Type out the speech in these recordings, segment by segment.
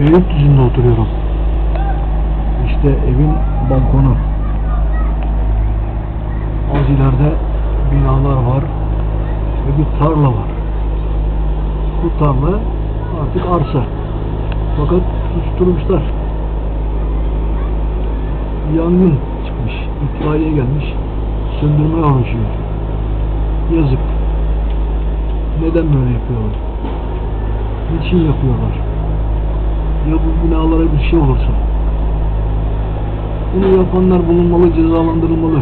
Beylikdüzü'nde oturuyorum. İşte evin balkonu. Az ileride binalar var ve bir tarla var. Bu tarla artık arsa. Fakat susturmuşlar. Yangın çıkmış. İtfaiye gelmiş. Söndürmeye uğraşıyor. Yazık. Neden böyle yapıyorlar? Niçin yapıyorlar? Ya bu binalara bir şey olursa? Bunu yapanlar bulunmalı, cezalandırılmalı.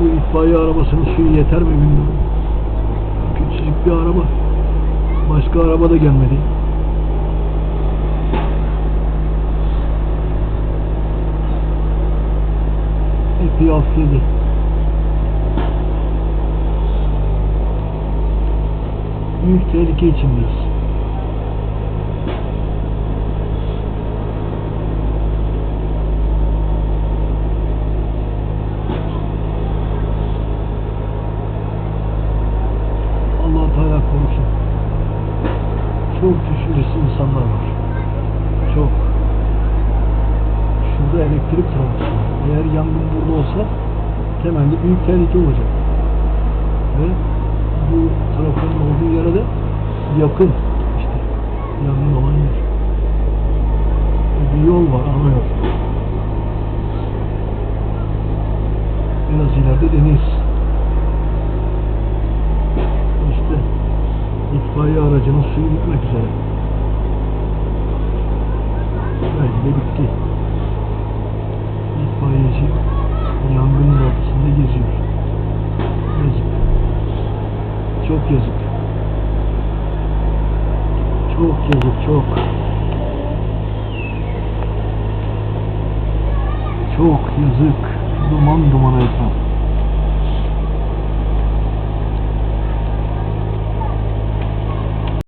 Bu itfaiye arabasının suyu yeter mi bilmiyorum. Küçücük bir araba. Başka araba da gelmedi. Epey affedi. Büyük tehlike içindeyiz. Allah Teala korusun. Çok düşüncesiz insanlar var. Çok. Şurada elektrik var. Eğer yangın burada olsa temelde büyük tehlike olacak. Ve yakın işte yangın olan yer. Bir yol var ana yol. Biraz ileride deniz. İşte itfaiye aracının suyu bitmek üzere. Belki de bitti. İtfaiyeci yangının ortasında geziyor. Yazık. Çok yazık. Çok yazık, çok. Çok yazık. Duman duman etraf.